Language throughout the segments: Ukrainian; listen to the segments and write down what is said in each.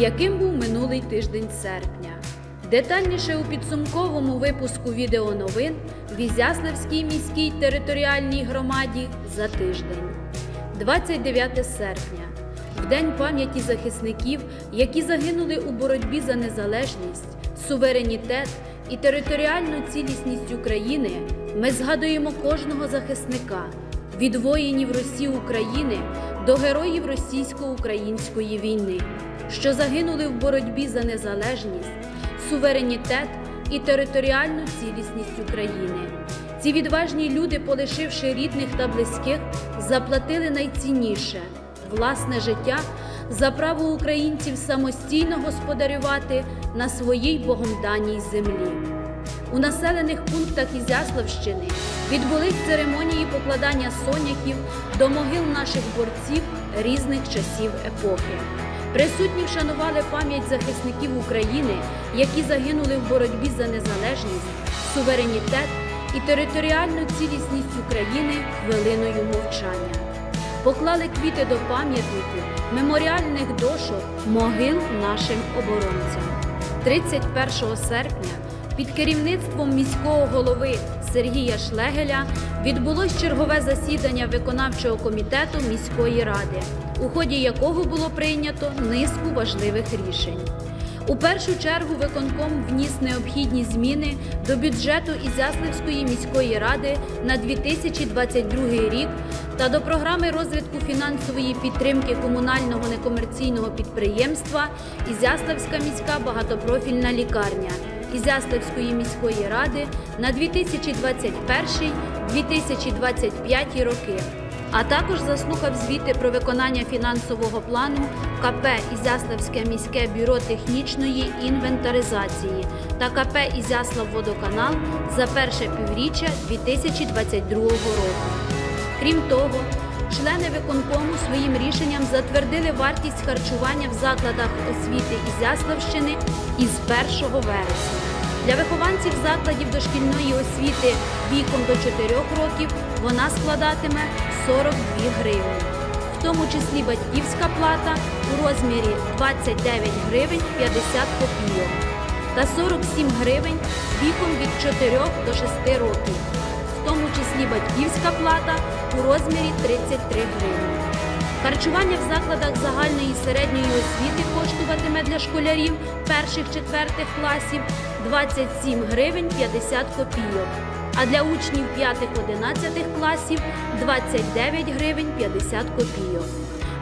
яким був минулий тиждень серпня. Детальніше у підсумковому випуску відеоновин в Ізяславській міській територіальній громаді за тиждень. 29 серпня в день пам'яті захисників, які загинули у боротьбі за незалежність, суверенітет і територіальну цілісність України, ми згадуємо кожного захисника від воїнів Росії України до героїв російсько-української війни, що загинули в боротьбі за незалежність, суверенітет і територіальну цілісність України. Ці відважні люди, полишивши рідних та близьких, заплатили найцінніше власне життя за право українців самостійно господарювати на своїй богом даній землі. У населених пунктах Ізяславщини відбулись церемонії покладання соняхів до могил наших борців різних часів епохи. Присутні вшанували пам'ять захисників України, які загинули в боротьбі за незалежність, суверенітет і територіальну цілісність України хвилиною мовчання. Поклали квіти до пам'ятників, меморіальних дошок, могил нашим оборонцям. 31 серпня під керівництвом міського голови Сергія Шлегеля відбулось чергове засідання виконавчого комітету міської ради, у ході якого було прийнято низку важливих рішень. У першу чергу виконком вніс необхідні зміни до бюджету Ізяславської міської ради на 2022 рік та до програми розвитку фінансової підтримки комунального некомерційного підприємства Ізяславська міська багатопрофільна лікарня Ізяславської міської ради на 2021-2025 роки. А також заслухав звіти про виконання фінансового плану КП Ізяславське міське бюро технічної інвентаризації та КП Ізяславводоканал за перше півріччя 2022 року. Крім того, члени виконкому своїм рішенням затвердили вартість харчування в закладах освіти Ізяславщини із 1 вересня. Для вихованців закладів дошкільної освіти віком до 4 років вона складатиме 42 гривні, в тому числі батьківська плата у розмірі 29 гривень 50 копійок та 47 гривень віком від 4 до 6 років, числі батьківська плата у розмірі 33 гривні. Харчування в закладах загальної і середньої освіти коштуватиме для школярів перших-четвертих класів 27 гривень 50 копійок, а для учнів 5-11 класів 29 гривень 50 копійок.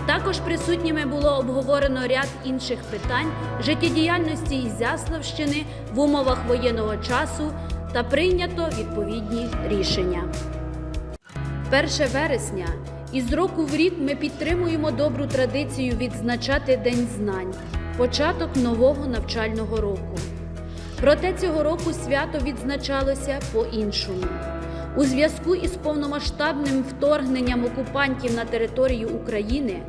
Також присутніми було обговорено ряд інших питань життєдіяльності Ізяславщини в умовах воєнного часу та прийнято відповідні рішення. 1 вересня із року в рік ми підтримуємо добру традицію відзначати День знань, початок нового навчального року. Проте цього року свято відзначалося по-іншому. У зв'язку із повномасштабним вторгненням окупантів на територію України,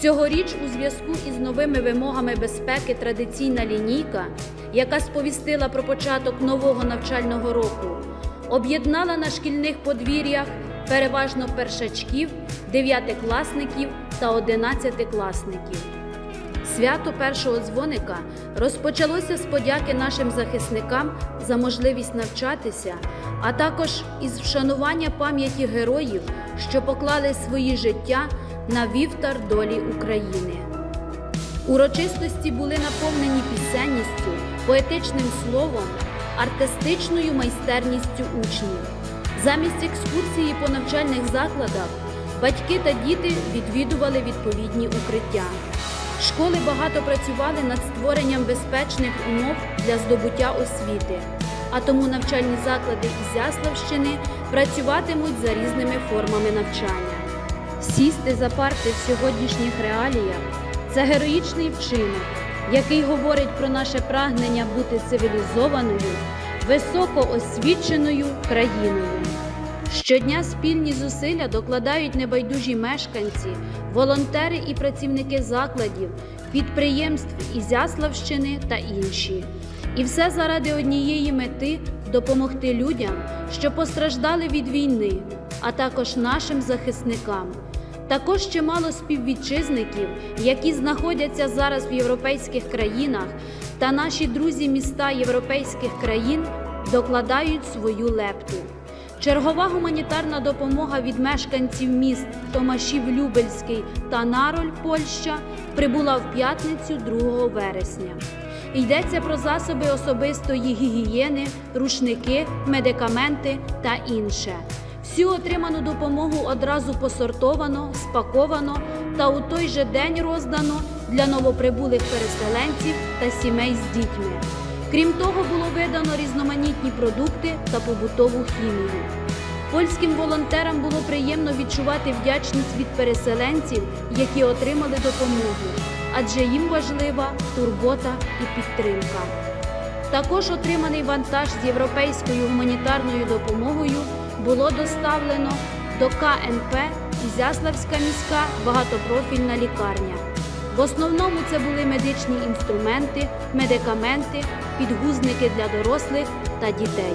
цьогоріч у зв'язку із новими вимогами безпеки традиційна лінійка, яка сповістила про початок нового навчального року, об'єднала на шкільних подвір'ях переважно першачків, дев'ятикласників та одинадцятикласників. Свято першого дзвоника розпочалося з подяки нашим захисникам за можливість навчатися, а також із вшанування пам'яті героїв, що поклали свої життя на вівтар долі України. Урочистості були наповнені пісенністю, поетичним словом, артистичною майстерністю учнів. Замість екскурсії по навчальних закладах батьки та діти відвідували відповідні укриття. Школи багато працювали над створенням безпечних умов для здобуття освіти, а тому навчальні заклади Ізяславщини працюватимуть за різними формами навчання. Сісти за парти в сьогоднішніх реаліях це героїчний вчинок, який говорить про наше прагнення бути цивілізованою, високоосвіченою країною. Щодня спільні зусилля докладають небайдужі мешканці, волонтери і працівники закладів, підприємств Ізяславщини та інші. І все заради однієї мети допомогти людям, що постраждали від війни, а також нашим захисникам. Також чимало співвітчизників, які знаходяться зараз в європейських країнах, та наші друзі міста європейських країн докладають свою лепту. Чергова гуманітарна допомога від мешканців міст Томашів Любельський та Нароль, Польща, прибула в п'ятницю 2 вересня. Йдеться про засоби особистої гігієни, рушники, медикаменти та інше. Всю отриману допомогу одразу посортовано, спаковано та у той же день роздано для новоприбулих переселенців та сімей з дітьми. Крім того, було видано різноманітні продукти та побутову хімію. Польським волонтерам було приємно відчувати вдячність від переселенців, які отримали допомогу, адже їм важлива турбота і підтримка. Також отриманий вантаж з європейською гуманітарною допомогою було доставлено до КНП Ізяславська міська багатопрофільна лікарня. В основному це були медичні інструменти, медикаменти, підгузники для дорослих та дітей.